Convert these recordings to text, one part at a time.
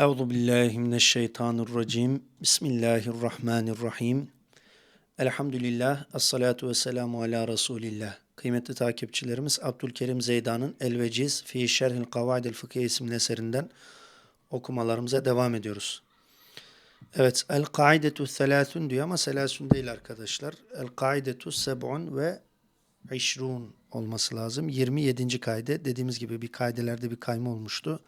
Euzu billahi mineşşeytanirracim. Bismillahirrahmanirrahim. Elhamdülillah. Esselatu vesselamu ala Resulillah. Kıymetli takipçilerimiz Abdülkerim Zeydan'ın El Veciz fi Şerhil Kavaidil Fıkhiye isimli eserinden okumalarımıza devam ediyoruz. Evet, El Kaidetu Selâsün diyor ama selâsün değil arkadaşlar. El Kaidetu Seb'un ve İşrun olması lazım. 27. kaide. Dediğimiz gibi bir kaidelerde bir kayma olmuştu.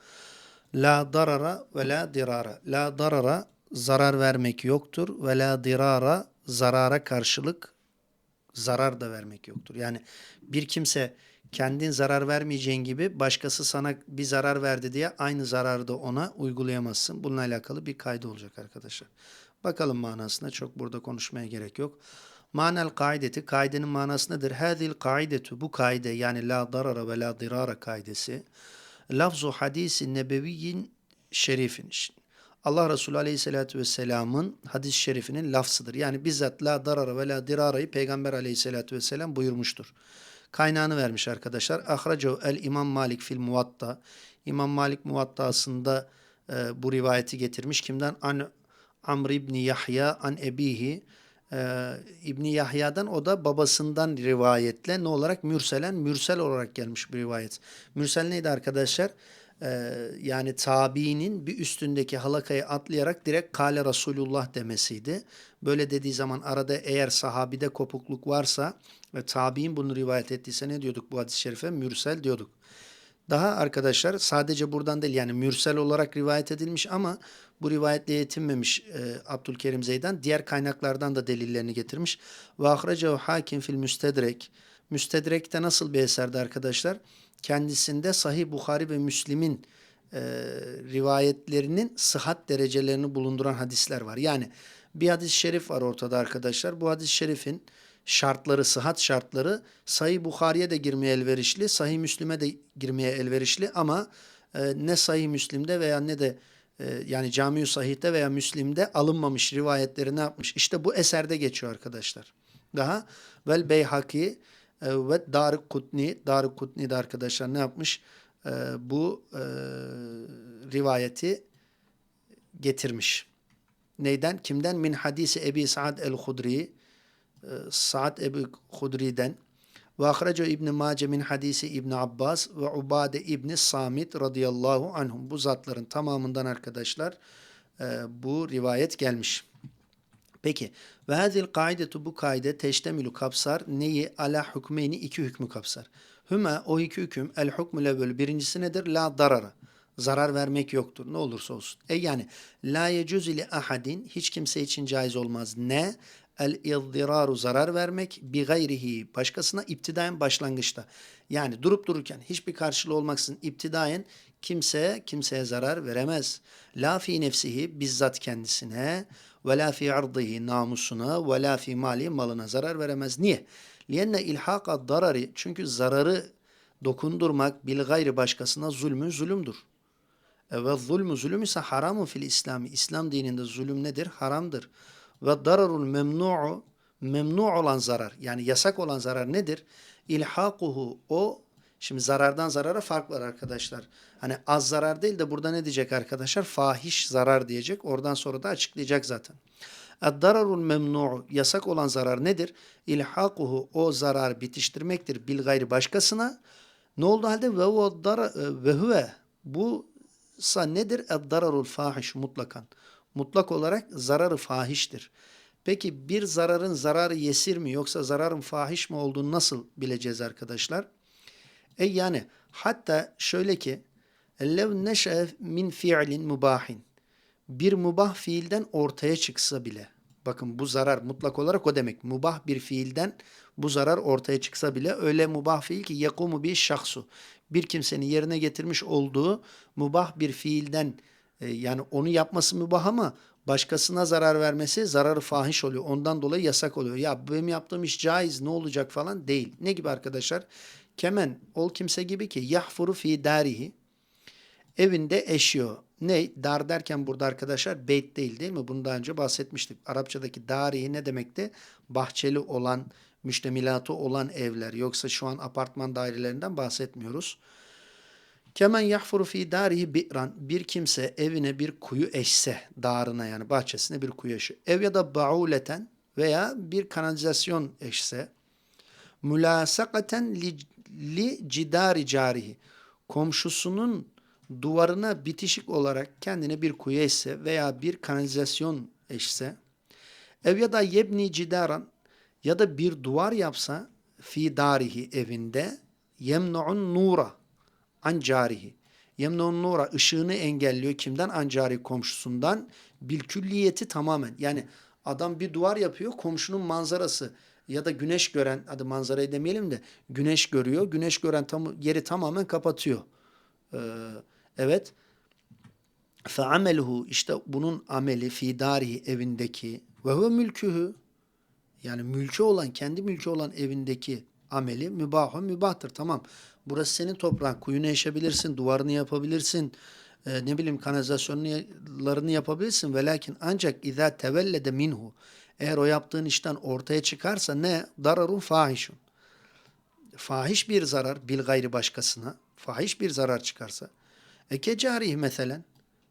La darara ve la dirara. La darara zarar vermek yoktur ve la dirara zarara karşılık zarar da vermek yoktur. Yani bir kimse kendin zarar vermeyeceğin gibi başkası sana bir zarar verdi diye aynı zararı da ona uygulayamazsın. Bununla alakalı bir kaydı olacak arkadaşlar. Bakalım manasına çok burada konuşmaya gerek yok. Manel kaideti, kaidenin manası nedir? Hadil kaidetu, bu kaide yani la darara ve la dirara kaidesi lafzu hadisi nebeviyyin şerifin. Allah Resulü Aleyhisselatü Vesselam'ın hadis-i şerifinin lafzıdır. Yani bizzat la darara ve la dirarayı Peygamber Aleyhisselatü Vesselam buyurmuştur. Kaynağını vermiş arkadaşlar. Ahracehu el İmam Malik fil muvatta. İmam Malik muvattasında e, bu rivayeti getirmiş. Kimden? An Amr ibni Yahya an ebihi. Ee, İbni Yahya'dan o da babasından rivayetle ne olarak mürselen mürsel olarak gelmiş bir rivayet. Mürsel neydi arkadaşlar? Ee, yani tabiinin bir üstündeki halakayı atlayarak direkt kale Resulullah demesiydi. Böyle dediği zaman arada eğer sahabide kopukluk varsa ve tabiin bunu rivayet ettiyse ne diyorduk bu hadis-i şerife? Mürsel diyorduk. Daha arkadaşlar sadece buradan değil yani mürsel olarak rivayet edilmiş ama bu rivayetle yetinmemiş e, Abdülkerim Zeydan. Diğer kaynaklardan da delillerini getirmiş. Ve hakim fil müstedrek. Müstedrek'te nasıl bir eserdi arkadaşlar? Kendisinde Sahih Bukhari ve Müslim'in e, rivayetlerinin sıhhat derecelerini bulunduran hadisler var. Yani bir hadis-i şerif var ortada arkadaşlar. Bu hadis-i şerifin şartları, sıhhat şartları Sahih Bukhari'ye de girmeye elverişli, Sahih Müslim'e de girmeye elverişli ama e, ne Sahih Müslim'de veya ne de e, yani Cami-ü Sahih'te veya Müslim'de alınmamış rivayetleri ne yapmış? İşte bu eserde geçiyor arkadaşlar. Daha vel Beyhaki e, ve Darık Kutni, Darık Kutni de arkadaşlar ne yapmış? E, bu e, rivayeti getirmiş. Neyden? Kimden? Min hadisi Ebi Sa'd el-Hudri Sa'd Ebu Hudri'den ve ahrecu İbn Mace min hadisi İbn Abbas ve Ubade İbn Samit radıyallahu anhum. Bu zatların tamamından arkadaşlar e, bu rivayet gelmiş. Peki ve hazil kaidetu bu kaide teştemilu kapsar neyi ala hükmeyni iki hükmü kapsar. Hüme o iki hüküm el hükmü levvel birincisi nedir? La darara. Zarar vermek yoktur ne olursa olsun. E yani la yecuz ile ahadin hiç kimse için caiz olmaz. Ne? El izdiraru zarar vermek bi gayrihi başkasına iptidayen başlangıçta. Yani durup dururken hiçbir karşılığı olmaksızın iptidayen kimseye kimseye zarar veremez. La fi nefsihi bizzat kendisine ve la fi ardihi namusuna ve la fi mali malına zarar veremez. Niye? Liyenne ilhaka darari çünkü zararı dokundurmak bil gayri başkasına zulmün zulümdür. E ve zulmü zulüm ise haramun fil İslami. İslam dininde zulüm nedir? Haramdır. Ve dararul memnu'u memnu olan zarar yani yasak olan zarar nedir? İlhakuhu o şimdi zarardan zarara fark var arkadaşlar. Hani az zarar değil de burada ne diyecek arkadaşlar? Fahiş zarar diyecek. Oradan sonra da açıklayacak zaten. Ad-dararul memnu'u yasak olan zarar nedir? İlhakuhu o zarar bitiştirmektir bil gayri başkasına. Ne oldu halde ve o ve huve bu sa nedir? Ad-dararul fahiş mutlakan mutlak olarak zararı fahiştir. Peki bir zararın zararı yesir mi yoksa zararın fahiş mi olduğunu nasıl bileceğiz arkadaşlar? E yani hatta şöyle ki lev neşe min fi'lin mubahin bir mubah fiilden ortaya çıksa bile bakın bu zarar mutlak olarak o demek mubah bir fiilden bu zarar ortaya çıksa bile öyle mubah fiil ki yakumu bir şahsu bir kimsenin yerine getirmiş olduğu mubah bir fiilden e, yani onu yapması mübah ama başkasına zarar vermesi zararı fahiş oluyor. Ondan dolayı yasak oluyor. Ya benim yaptığım iş caiz ne olacak falan değil. Ne gibi arkadaşlar? Kemen ol kimse gibi ki yahfuru fi darihi evinde eşiyor. Ne? Dar derken burada arkadaşlar beyt değil değil mi? Bunu daha önce bahsetmiştik. Arapçadaki darihi ne demekti? Bahçeli olan, müştemilatı olan evler. Yoksa şu an apartman dairelerinden bahsetmiyoruz. Kemen yahfuru fi darihi bi'ran bir kimse evine bir kuyu eşse, darına yani bahçesine bir kuyu eşi. Ev ya da bauleten veya bir kanalizasyon eşse. Mülasakaten li, li cidari carihi. Komşusunun duvarına bitişik olarak kendine bir kuyu eşse veya bir kanalizasyon eşse. Ev ya da yebni cidaran ya da bir duvar yapsa fi darihi evinde yemnu'un nura an carihi. Yemnu'un nura ışığını engelliyor kimden? An cari komşusundan bil külliyeti tamamen. Yani adam bir duvar yapıyor komşunun manzarası ya da güneş gören hadi manzarayı demeyelim de güneş görüyor. Güneş gören tam, yeri tamamen kapatıyor. Ee, evet. Feameluhu işte bunun ameli fi darihi evindeki ve huve mülkühü yani mülkü olan kendi mülkü olan evindeki ameli mübahı mübahtır tamam. Burası senin toprağın kuyunu eşebilirsin duvarını yapabilirsin e, ne bileyim kanalizasyonlarını yapabilirsin ve lakin ancak izâ tevellede minhu eğer o yaptığın işten ortaya çıkarsa ne? Dararun fahişun. Fahiş bir zarar bil gayri başkasına fahiş bir zarar çıkarsa Eke carih meselen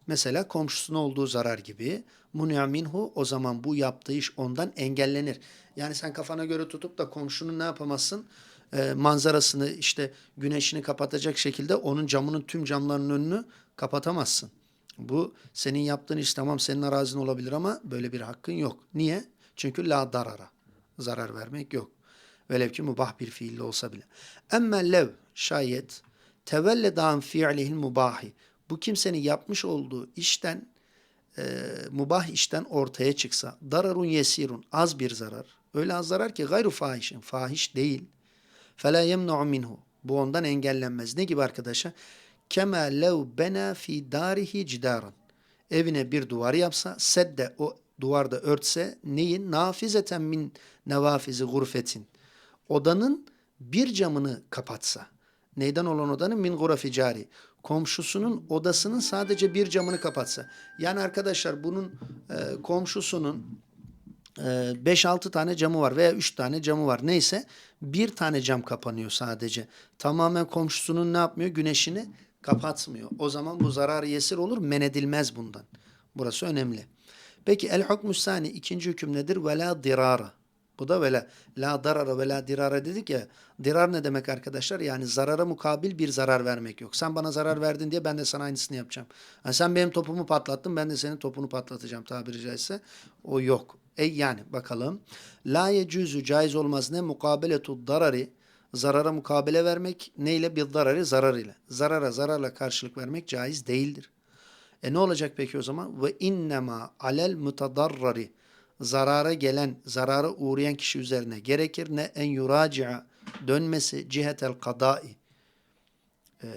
mesela komşusuna olduğu zarar gibi munya minhu o zaman bu yaptığı iş ondan engellenir. Yani sen kafana göre tutup da komşunun ne yapamazsın? Ee, manzarasını işte güneşini kapatacak şekilde onun camının tüm camlarının önünü kapatamazsın. Bu senin yaptığın iş tamam senin arazin olabilir ama böyle bir hakkın yok. Niye? Çünkü la darara. Zarar vermek yok. Velev ki mubah bir fiilli olsa bile. Emme lev şayet tevelledan fi'lihil mubahi. Bu kimsenin yapmış olduğu işten e, mubah işten ortaya çıksa dararun yesirun az bir zarar. Öyle az zarar ki gayru fahişin. Fahiş değil. Fela yemnu'u minhu. Bu ondan engellenmez. Ne gibi arkadaşa? Kema lev bena fi darihi cidaran. Evine bir duvar yapsa sedde o duvarda örtse neyin? Nafizeten min nevafizi gurfetin. Odanın bir camını kapatsa. Neyden olan odanın? Min gurafi cari. Komşusunun odasının sadece bir camını kapatsa. Yani arkadaşlar bunun e, komşusunun 5-6 tane camı var veya 3 tane camı var. Neyse bir tane cam kapanıyor sadece. Tamamen komşusunun ne yapmıyor? Güneşini kapatmıyor. O zaman bu zarar yesir olur. Men edilmez bundan. Burası önemli. Peki el hukmü sani ikinci hüküm nedir? Ve la dirara. Bu da vela la darara ve la dirara dedik ya. Dirar ne demek arkadaşlar? Yani zarara mukabil bir zarar vermek yok. Sen bana zarar verdin diye ben de sana aynısını yapacağım. Yani sen benim topumu patlattın ben de senin topunu patlatacağım tabiri caizse. O yok. E yani bakalım. La yecuzu caiz olmaz ne mukabeletu darari zarara mukabele vermek neyle bir zararı zarar ile. Zarara zararla karşılık vermek caiz değildir. E ne olacak peki o zaman? Ve innema alel mutadarrari zarara gelen, zarara uğrayan kişi üzerine gerekir ne en yuraci'a dönmesi cihetel kadai e,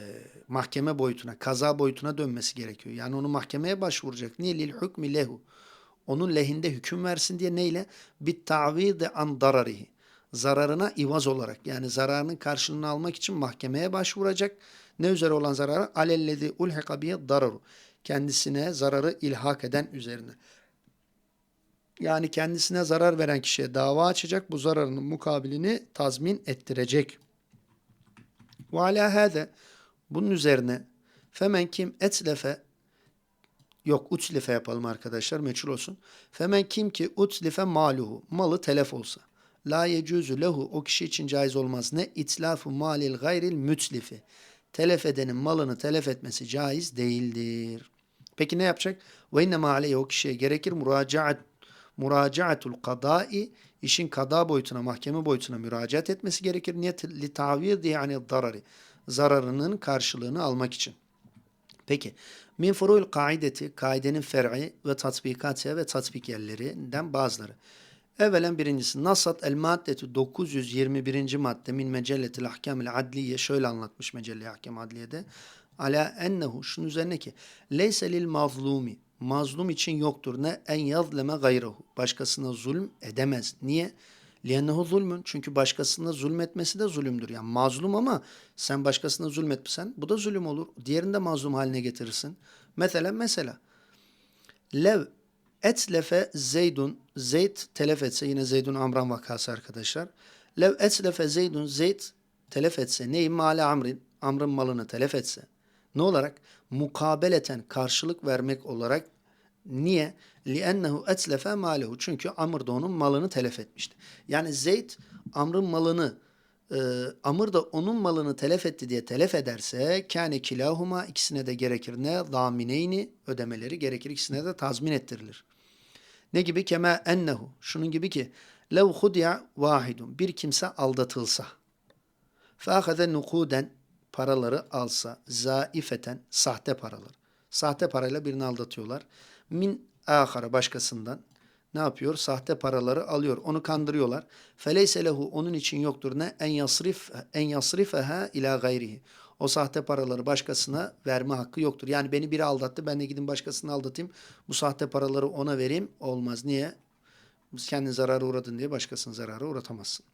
mahkeme boyutuna, kaza boyutuna dönmesi gerekiyor. Yani onu mahkemeye başvuracak. Niye? Lil hükmü lehu. Onun lehinde hüküm versin diye neyle? Bit ta'vidi an dararihi. Zararına ivaz olarak yani zararının karşılığını almak için mahkemeye başvuracak. Ne üzere olan zararı? Alellezi ulhika biye dararu. Kendisine zararı ilhak eden üzerine. Yani kendisine zarar veren kişiye dava açacak. Bu zararının mukabilini tazmin ettirecek. Ve ala hâde bunun üzerine femen kim etlefe yok utlife yapalım arkadaşlar meçhul olsun. Femen kim ki utlife maluhu malı telef olsa. La yecuzu lehu o kişi için caiz olmaz. Ne itlafu malil gayril mütlifi. Telef edenin malını telef etmesi caiz değildir. Peki ne yapacak? Ve inne aleyhi o kişiye gerekir muracaat muracaatul kadai işin kada boyutuna, mahkeme boyutuna müracaat etmesi gerekir. Niyet li tavidi yani zararı. Zararının karşılığını almak için. Peki. Min furu'l kaideti, kaidenin fer'i ve tatbikatı ve tatbik yerlerinden bazıları. Evvelen birincisi Nasat el maddetu 921. madde min mecelletil ahkamil adliye şöyle anlatmış mecelle ahkam adliyede. Ala ennehu şunun üzerine ki leyse lil mazlumi mazlum için yoktur. Ne en yazleme gayrehu. Başkasına zulm edemez. Niye? Liyennehu zulmün. Çünkü başkasına zulmetmesi de zulümdür. Yani mazlum ama sen başkasına zulmetmesen bu da zulüm olur. Diğerini de mazlum haline getirirsin. Mesela mesela lev etlefe zeydun zeyd telef etse yine zeydun amran vakası arkadaşlar. Lev etlefe zeydun zeyd telef etse neyi male amrin amrın malını telef etse Ne olarak? Mukabeleten karşılık vermek olarak Niye? لِأَنَّهُ اَتْلَفَ مَالَهُ Çünkü Amr da onun malını telef etmişti. Yani Zeyd Amr'ın malını e, Amr da onun malını telef etti diye telef ederse kâne kilahuma ikisine de gerekir ne? Zamineyni ödemeleri gerekir. ikisine de tazmin ettirilir. Ne gibi? Kema ennehu. Şunun gibi ki lev hudya vahidun. Bir kimse aldatılsa. Fâhade nukuden paraları alsa. Zaifeten sahte paralar. Sahte parayla birini aldatıyorlar. Min ahara başkasından ne yapıyor? Sahte paraları alıyor. Onu kandırıyorlar. Feleyse lehu onun için yoktur ne? En yasrif en yasrifeha ila gayrihi. O sahte paraları başkasına verme hakkı yoktur. Yani beni biri aldattı. Ben de gidin başkasını aldatayım. Bu sahte paraları ona vereyim. Olmaz. Niye? Kendin zarara uğradın diye başkasını zarara uğratamazsın.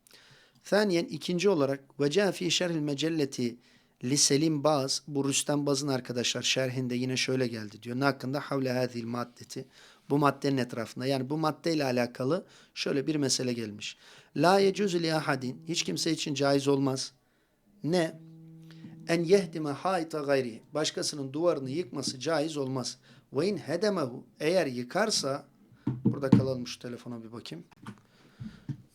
Thaniyen ikinci olarak ve ca fi şerhil mecelleti li Selim Baz bu Rüstem Baz'ın arkadaşlar şerhinde yine şöyle geldi diyor. Ne hakkında havle hadil maddeti bu maddenin etrafında yani bu maddeyle alakalı şöyle bir mesele gelmiş. La yecuzu li ahadin hiç kimse için caiz olmaz. Ne? En yehdime haita gayri başkasının duvarını yıkması caiz olmaz. Ve in hedemehu eğer yıkarsa burada kalalım şu telefona bir bakayım.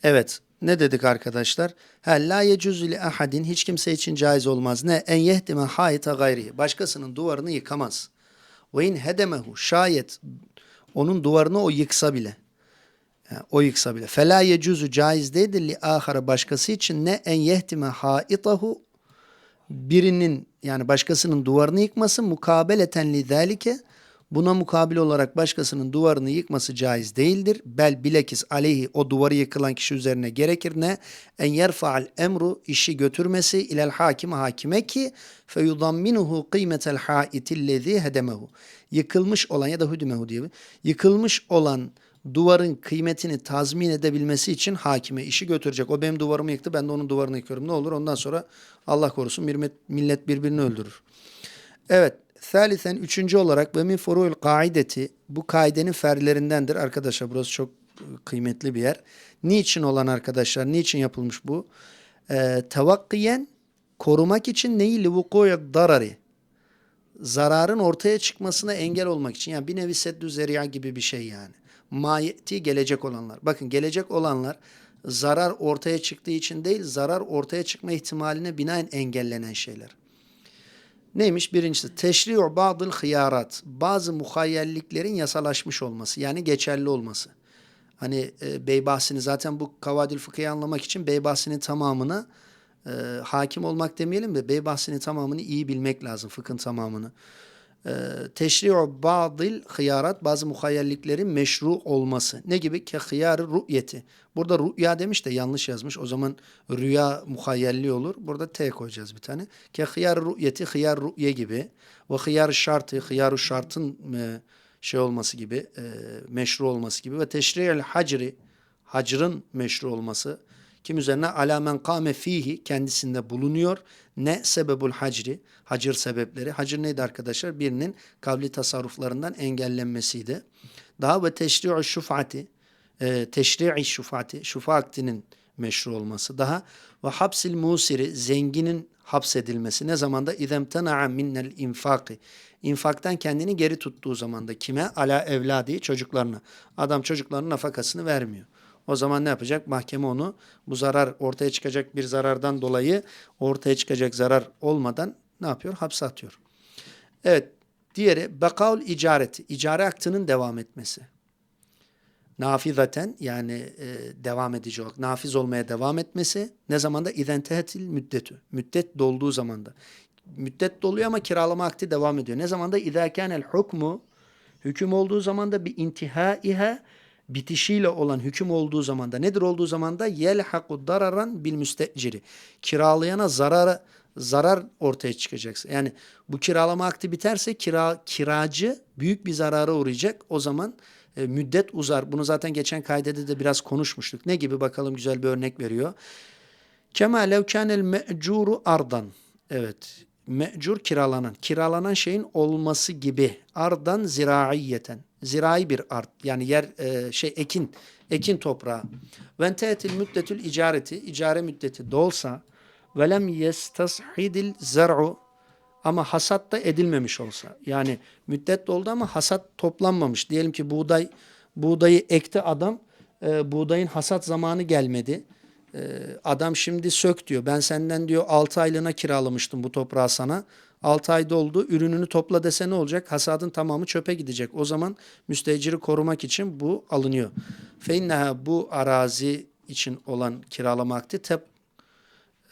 Evet. Ne dedik arkadaşlar? Ha la yecuzu li ahadin hiç kimse için caiz olmaz. Ne? En yehdime haita gayri. Başkasının duvarını yıkamaz. Ve in hedemehu şayet onun duvarını o yıksa bile. Yani o yıksa bile. Fela yecuzu caiz değildir li ahara başkası için ne en yehtime haitahu birinin yani başkasının duvarını yıkması mukabeleten li zalike Buna mukabil olarak başkasının duvarını yıkması caiz değildir. Bel bilekis aleyhi o duvarı yıkılan kişi üzerine gerekir ne? En yerfa'al emru işi götürmesi ilel hakim hakime ki feyudamminuhu kıymetel haitillezi hedemehu. Yıkılmış olan ya da hüdümehu diye yıkılmış olan duvarın kıymetini tazmin edebilmesi için hakime işi götürecek. O benim duvarımı yıktı ben de onun duvarını yıkıyorum. Ne olur ondan sonra Allah korusun millet birbirini öldürür. Evet Salisen üçüncü olarak ve min furu'l kaideti bu kaidenin ferlerindendir arkadaşlar. Burası çok kıymetli bir yer. Niçin olan arkadaşlar? Niçin yapılmış bu? Ee, tevakkiyen korumak için neyi livuku'ya darari zararın ortaya çıkmasına engel olmak için. Yani bir nevi seddü zeriya gibi bir şey yani. Mayeti gelecek olanlar. Bakın gelecek olanlar zarar ortaya çıktığı için değil, zarar ortaya çıkma ihtimaline binaen engellenen şeyler. Neymiş? Birincisi teşri'u ba'dıl hıyarat. Bazı muhayyelliklerin yasalaşmış olması. Yani geçerli olması. Hani e, beybahsini zaten bu kavadil fıkıhı anlamak için beybahsinin tamamına e, hakim olmak demeyelim de beybahsinin tamamını iyi bilmek lazım. Fıkhın tamamını. E, teşri'u ba'dil hıyarat. Bazı muhayyelliklerin meşru olması. Ne gibi? Ke hıyarı ru'yeti. Burada rüya demiş de yanlış yazmış. O zaman rüya muhayyelli olur. Burada T koyacağız bir tane. Ke hıyar rüyeti hıyar rüye gibi. Ve hıyar şartı hıyar şartın e, şey olması gibi e, meşru olması gibi. Ve teşri'el hacri hacrın meşru olması. Kim üzerine alamen kâme fihi kendisinde bulunuyor. Ne sebebul hacri? Hacir sebepleri. Hacir neydi arkadaşlar? Birinin kavli tasarruflarından engellenmesiydi. Daha ve teşri'u şufati e, teşri'i şufati, şufa aktinin meşru olması daha ve hapsil musiri, zenginin hapsedilmesi ne zamanda idemtena'a minnel infaki infaktan kendini geri tuttuğu zamanda kime? Ala evladi çocuklarına. Adam çocuklarının nafakasını vermiyor. O zaman ne yapacak? Mahkeme onu bu zarar ortaya çıkacak bir zarardan dolayı ortaya çıkacak zarar olmadan ne yapıyor? Hapse atıyor. Evet. Diğeri bekaul icareti. İcare aktının devam etmesi nafizaten yani e, devam edici olarak nafiz olmaya devam etmesi ne zamanda izentehetil müddetü. Müddet dolduğu zamanda. Müddet doluyor ama kiralama akti devam ediyor. Ne zamanda idâkânel hukmu hüküm olduğu zamanda bir intihaiha bitişiyle olan hüküm olduğu zamanda nedir olduğu zamanda yelhaku dararan bil müsteciri. Kiralayana zarara zarar ortaya çıkacaksa. Yani bu kiralama akti biterse kira kiracı büyük bir zarara uğrayacak. O zaman e, müddet uzar. Bunu zaten geçen kaydede de biraz konuşmuştuk. Ne gibi bakalım güzel bir örnek veriyor. Kema lev kânel me'curu ardan. Evet. Me'cur kiralanan. Kiralanan şeyin olması gibi. Ardan ziraiyeten. Zirai bir art. Yani yer e, şey ekin. Ekin toprağı. Ve entehetil müddetül icareti. icare müddeti dolsa ve lem yestashidil zar'u ama hasat da edilmemiş olsa. Yani müddet doldu ama hasat toplanmamış. Diyelim ki buğday buğdayı ekti adam. e, buğdayın hasat zamanı gelmedi. E, adam şimdi sök diyor. Ben senden diyor 6 aylığına kiralamıştım bu toprağı sana. 6 ay doldu. Ürününü topla dese ne olacak? Hasadın tamamı çöpe gidecek. O zaman müsteciri korumak için bu alınıyor. Feinneha bu arazi için olan kiralama akdi teb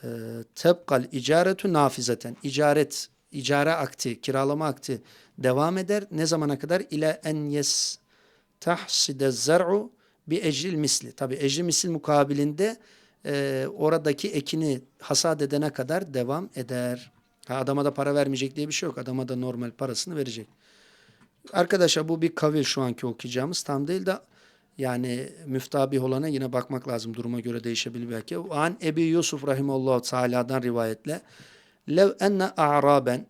e, tebkal icaretu nafizeten. İcaret, icare akti, kiralama akti devam eder. Ne zamana kadar? İle en yes tahside zer'u bi ecril misli. Tabi ecri misil mukabilinde e, oradaki ekini hasat edene kadar devam eder. Ha, adama da para vermeyecek diye bir şey yok. Adama da normal parasını verecek. Arkadaşlar bu bir kavil şu anki okuyacağımız. Tam değil de yani müftabih olana yine bakmak lazım. Duruma göre değişebilir belki. An Ebi Yusuf Rahimallahu Teala'dan rivayetle lev enne a'raben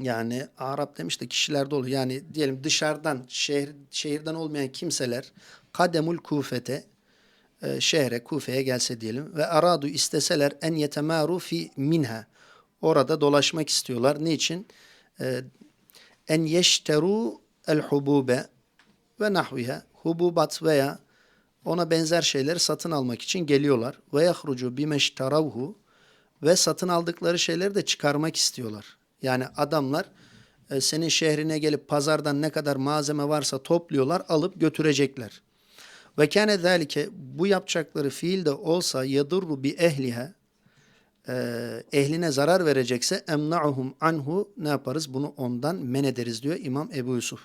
yani Arap demiş de kişilerde oluyor. Yani diyelim dışarıdan şehir, şehirden olmayan kimseler kademul kufete e, şehre Kufe'ye gelse diyelim ve aradu isteseler en yetemaru fi minha orada dolaşmak istiyorlar. Niçin? E, en yeşteru el hubube ve nahviha hububat veya ona benzer şeyleri satın almak için geliyorlar. Ve yahrucu bimeşteravhu ve satın aldıkları şeyleri de çıkarmak istiyorlar. Yani adamlar e, senin şehrine gelip pazardan ne kadar malzeme varsa topluyorlar, alıp götürecekler. Ve kâne zâlike bu yapacakları fiil de olsa yadurru bi ehliha e, ehline zarar verecekse emna'uhum anhu ne yaparız? Bunu ondan men ederiz diyor İmam Ebu Yusuf.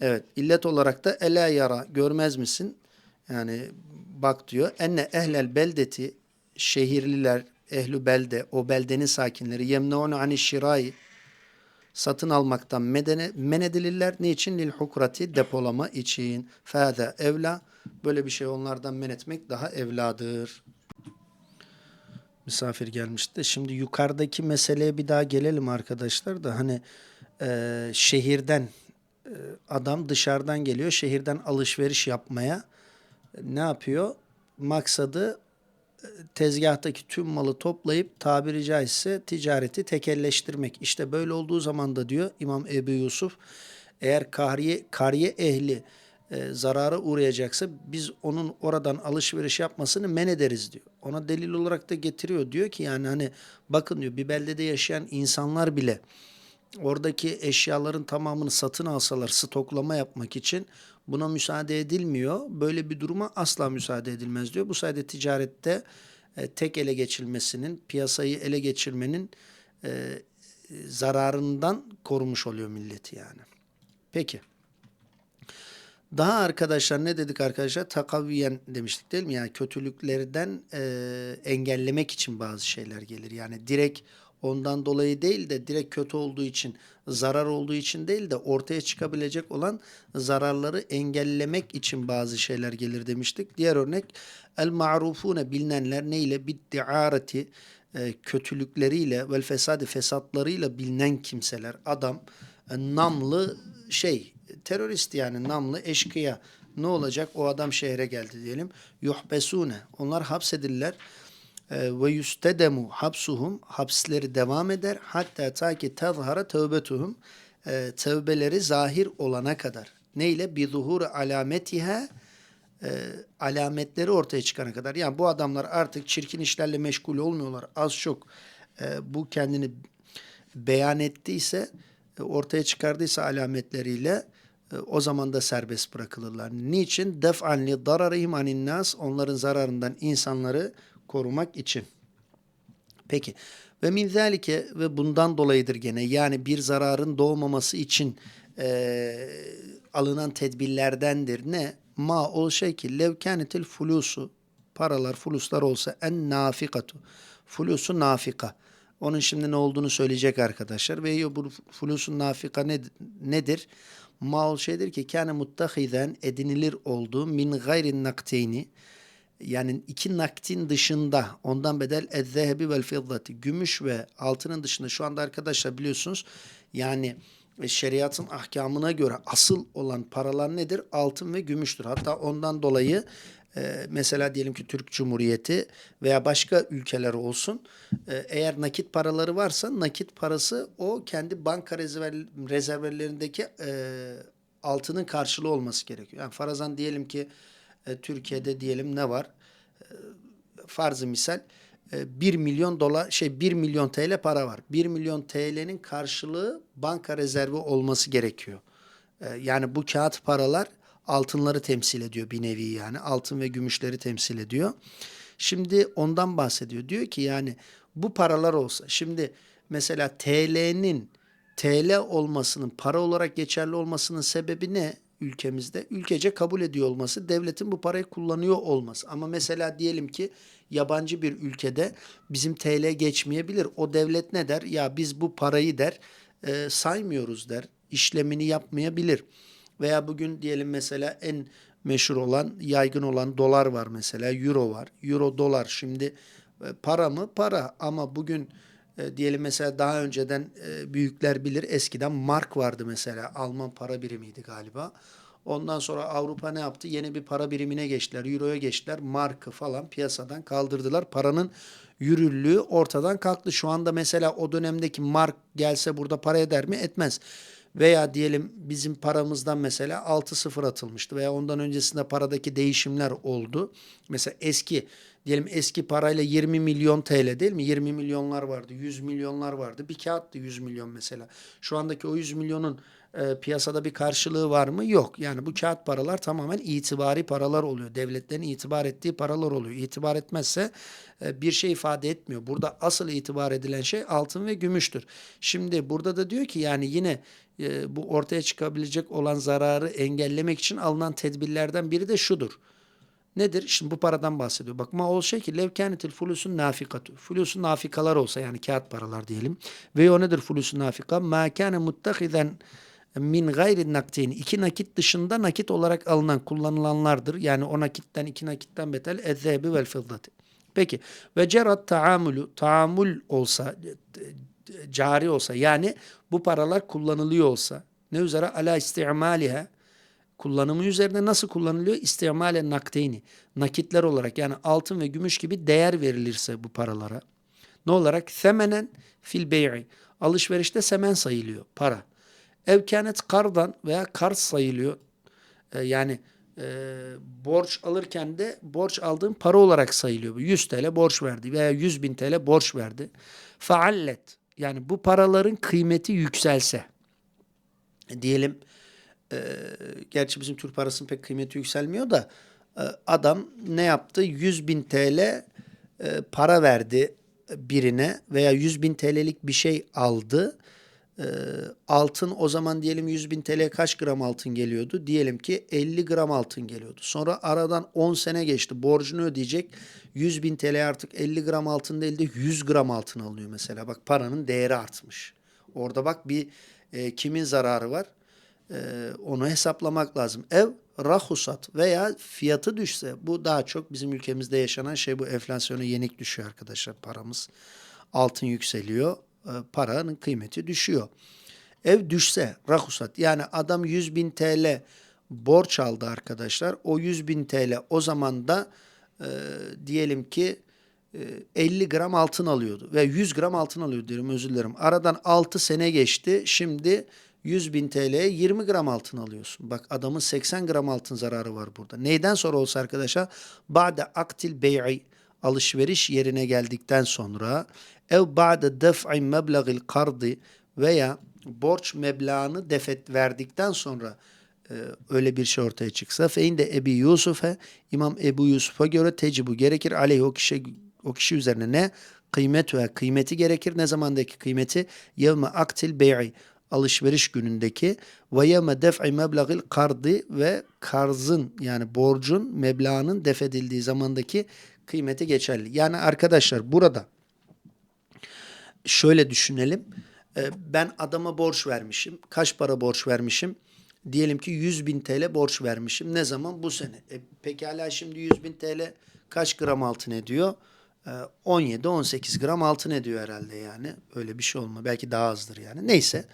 Evet illet olarak da ela yara görmez misin? Yani bak diyor enne ehlel beldeti şehirliler ehlü belde o beldenin sakinleri yemneunu ani şirai satın almaktan medene, men edilirler. Niçin? Lil hukrati depolama için. Fâze evla. Böyle bir şey onlardan men etmek daha evladır. Misafir gelmişti. Şimdi yukarıdaki meseleye bir daha gelelim arkadaşlar da hani e, şehirden e, adam dışarıdan geliyor. Şehirden alışveriş yapmaya E, ne yapıyor? Maksadı e, tezgahtaki tüm malı toplayıp tabiri caizse ticareti tekelleştirmek. İşte böyle olduğu zaman da diyor İmam Ebu Yusuf eğer kariye, kariye ehli e, zarara uğrayacaksa biz onun oradan alışveriş yapmasını men ederiz diyor. Ona delil olarak da getiriyor. Diyor ki yani hani bakın diyor bir beldede yaşayan insanlar bile oradaki eşyaların tamamını satın alsalar stoklama yapmak için buna müsaade edilmiyor. Böyle bir duruma asla müsaade edilmez diyor. Bu sayede ticarette e, tek ele geçirilmesinin, piyasayı ele geçirmenin e, zararından korumuş oluyor milleti yani. Peki. Daha arkadaşlar ne dedik arkadaşlar? Takavviyen demiştik değil mi? Yani kötülüklerden e, engellemek için bazı şeyler gelir. Yani direkt ondan dolayı değil de direkt kötü olduğu için, zarar olduğu için değil de ortaya çıkabilecek olan zararları engellemek için bazı şeyler gelir demiştik. Diğer örnek el ma'rufune bilinenler neyle? Biddiareti e, kötülükleriyle vel fesadi fesatlarıyla bilinen kimseler. Adam e, namlı şey terörist yani namlı eşkıya. Ne olacak? O adam şehre geldi diyelim. Yuhbesune. Onlar hapsedilirler. E, ve yustedemu hapsuhum. Hapsleri devam eder. Hatta ta ki tezhara tevbetuhum. E, tevbeleri zahir olana kadar. Neyle? Bi zuhur alametiha e, alametleri ortaya çıkana kadar. Yani bu adamlar artık çirkin işlerle meşgul olmuyorlar. Az çok e, bu kendini beyan ettiyse, e, ortaya çıkardıysa alametleriyle o zaman da serbest bırakılırlar. Niçin? Def'an li dararihim anin nas onların zararından insanları korumak için. Peki. Ve min zalike ve bundan dolayıdır gene yani bir zararın doğmaması için e, alınan tedbirlerdendir. Ne? Ma o şey ki levkânetil fulusu paralar, fuluslar olsa en nafikatu. Fulusu nafika. Onun şimdi ne olduğunu söyleyecek arkadaşlar. Ve bu fulusun nafika ne, nedir? Mal şeydir ki kâne muttahiden edinilir olduğu min gayrin nakteyni. Yani iki naktin dışında. Ondan bedel ezzehebi vel fiddati gümüş ve altının dışında. Şu anda arkadaşlar biliyorsunuz yani şeriatın ahkamına göre asıl olan paralar nedir? Altın ve gümüştür. Hatta ondan dolayı e, mesela diyelim ki Türk Cumhuriyeti veya başka ülkeler olsun e, eğer nakit paraları varsa nakit parası o kendi banka rezerv, rezervlerindeki e, altının karşılığı olması gerekiyor. Yani farazan diyelim ki e, Türkiye'de diyelim ne var? E, farzı misal e, 1 milyon dolar şey 1 milyon TL para var. 1 milyon TL'nin karşılığı banka rezervi olması gerekiyor. E, yani bu kağıt paralar altınları temsil ediyor bir nevi yani. Altın ve gümüşleri temsil ediyor. Şimdi ondan bahsediyor. Diyor ki yani bu paralar olsa şimdi mesela TL'nin TL olmasının para olarak geçerli olmasının sebebi ne ülkemizde? Ülkece kabul ediyor olması, devletin bu parayı kullanıyor olması. Ama mesela diyelim ki yabancı bir ülkede bizim TL geçmeyebilir. O devlet ne der? Ya biz bu parayı der e, saymıyoruz der. İşlemini yapmayabilir. Veya bugün diyelim mesela en meşhur olan, yaygın olan dolar var mesela, euro var. Euro dolar şimdi e, para mı? Para ama bugün e, diyelim mesela daha önceden e, büyükler bilir eskiden mark vardı mesela Alman para birimiydi galiba. Ondan sonra Avrupa ne yaptı? Yeni bir para birimine geçtiler. Euro'ya geçtiler. Markı falan piyasadan kaldırdılar. Paranın yürürlüğü ortadan kalktı. Şu anda mesela o dönemdeki mark gelse burada para eder mi? Etmez. Veya diyelim bizim paramızdan mesela 6 sıfır atılmıştı veya ondan öncesinde paradaki değişimler oldu. Mesela eski diyelim eski parayla 20 milyon TL değil mi? 20 milyonlar vardı, 100 milyonlar vardı. Bir kağıttı 100 milyon mesela. Şu andaki o 100 milyonun e, piyasada bir karşılığı var mı? Yok. Yani bu kağıt paralar tamamen itibari paralar oluyor. Devletlerin itibar ettiği paralar oluyor. İtibar etmezse e, bir şey ifade etmiyor. Burada asıl itibar edilen şey altın ve gümüştür. Şimdi burada da diyor ki yani yine e, bu ortaya çıkabilecek olan zararı engellemek için alınan tedbirlerden biri de şudur. Nedir? Şimdi bu paradan bahsediyor. Bak ma ol şey ki levkânetil fulusun nafikatu. Fulusun nafikalar olsa yani kağıt paralar diyelim. Ve o nedir fulusun nafika? Ma kâne muttahiden min gayri naktin. iki nakit dışında nakit olarak alınan, kullanılanlardır. Yani o nakitten iki nakitten betel ezzebi vel fiddati. Peki ve cerat taamulu taamul olsa cari olsa yani bu paralar kullanılıyor olsa ne üzere ala istimaliha kullanımı üzerine nasıl kullanılıyor? İstimale nakteyni. Nakitler olarak yani altın ve gümüş gibi değer verilirse bu paralara. Ne olarak? Semenen fil bey'i. Alışverişte semen sayılıyor. Para. Evkanet kardan veya kart sayılıyor. Ee, yani e, borç alırken de borç aldığın para olarak sayılıyor. 100 TL borç verdi veya 100 bin TL borç verdi. Faallet. Yani bu paraların kıymeti yükselse. Diyelim e, gerçi bizim Türk parasının pek kıymeti yükselmiyor da e, adam ne yaptı? 100 bin TL e, para verdi birine veya 100 bin TL'lik bir şey aldı. E, altın o zaman diyelim 100 bin TL kaç gram altın geliyordu? Diyelim ki 50 gram altın geliyordu. Sonra aradan 10 sene geçti. Borcunu ödeyecek. 100 bin TL artık 50 gram altın değil de 100 gram altın alınıyor mesela. Bak paranın değeri artmış. Orada bak bir e, kimin zararı var? Ee, onu hesaplamak lazım. Ev rahusat veya fiyatı düşse bu daha çok bizim ülkemizde yaşanan şey bu enflasyona yenik düşüyor arkadaşlar paramız. Altın yükseliyor e, paranın kıymeti düşüyor. Ev düşse rahusat yani adam 100 bin TL borç aldı arkadaşlar. O 100 bin TL o zaman da e, diyelim ki e, 50 gram altın alıyordu ve 100 gram altın alıyordu diyorum özür dilerim. Aradan 6 sene geçti şimdi 100 bin TL'ye 20 gram altın alıyorsun. Bak adamın 80 gram altın zararı var burada. Neyden sonra olsa arkadaşlar? Ba'de aktil bey'i alışveriş yerine geldikten sonra ev ba'de def'i meblagil kardı veya borç meblağını defet verdikten sonra e, öyle bir şey ortaya çıksa fein de Ebi Yusuf'e İmam Ebu Yusuf'a göre tecibu gerekir. Aleyh o kişi o kişi üzerine ne kıymet ve kıymeti gerekir. Ne zamandaki kıymeti? Yevme aktil bey'i alışveriş günündeki ve yeme def'i meblagil kardı ve karzın yani borcun meblağının defedildiği zamandaki kıymeti geçerli. Yani arkadaşlar burada şöyle düşünelim. Ee, Ben adama borç vermişim. Kaç para borç vermişim? Diyelim ki 100 bin TL borç vermişim. Ne zaman? Bu sene. E, pekala şimdi 100 bin TL kaç gram altın ediyor? 17-18 gram altın ediyor herhalde yani. Öyle bir şey olma. Belki daha azdır yani. Neyse.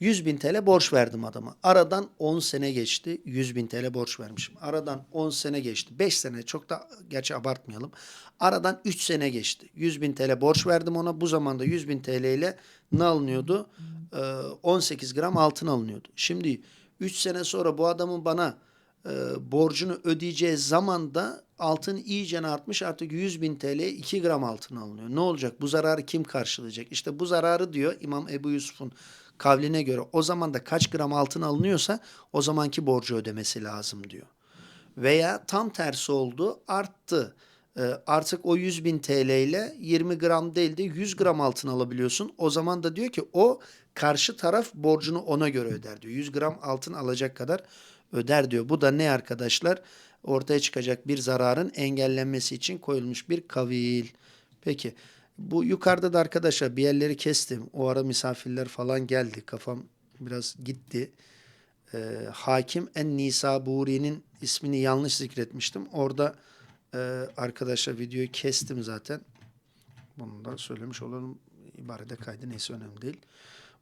100 bin TL borç verdim adama. Aradan 10 sene geçti. 100 bin TL borç vermişim. Aradan 10 sene geçti. 5 sene çok da gerçi abartmayalım. Aradan 3 sene geçti. 100 bin TL borç verdim ona. Bu zamanda 100 bin TL ile ne alınıyordu? Ee, 18 gram altın alınıyordu. Şimdi 3 sene sonra bu adamın bana e, borcunu ödeyeceği zaman da altın iyice artmış artık 100 bin TL 2 gram altın alınıyor. Ne olacak? Bu zararı kim karşılayacak? İşte bu zararı diyor İmam Ebu Yusuf'un kavline göre o zaman da kaç gram altın alınıyorsa o zamanki borcu ödemesi lazım diyor. Veya tam tersi oldu arttı. Ee, artık o 100 bin TL ile 20 gram değil de 100 gram altın alabiliyorsun. O zaman da diyor ki o karşı taraf borcunu ona göre öder diyor. 100 gram altın alacak kadar öder diyor. Bu da ne arkadaşlar? Ortaya çıkacak bir zararın engellenmesi için koyulmuş bir kavil. Peki bu yukarıda da arkadaşlar bir yerleri kestim. O ara misafirler falan geldi. Kafam biraz gitti. Ee, Hakim en Nisaburi'nin ismini yanlış zikretmiştim. Orada e, arkadaşlar videoyu kestim zaten. Bunu da söylemiş olalım. İbarede kaydı neyse önemli değil.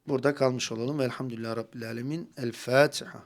Burada kalmış olalım. Velhamdülillah Rabbil Alemin. El Fatiha.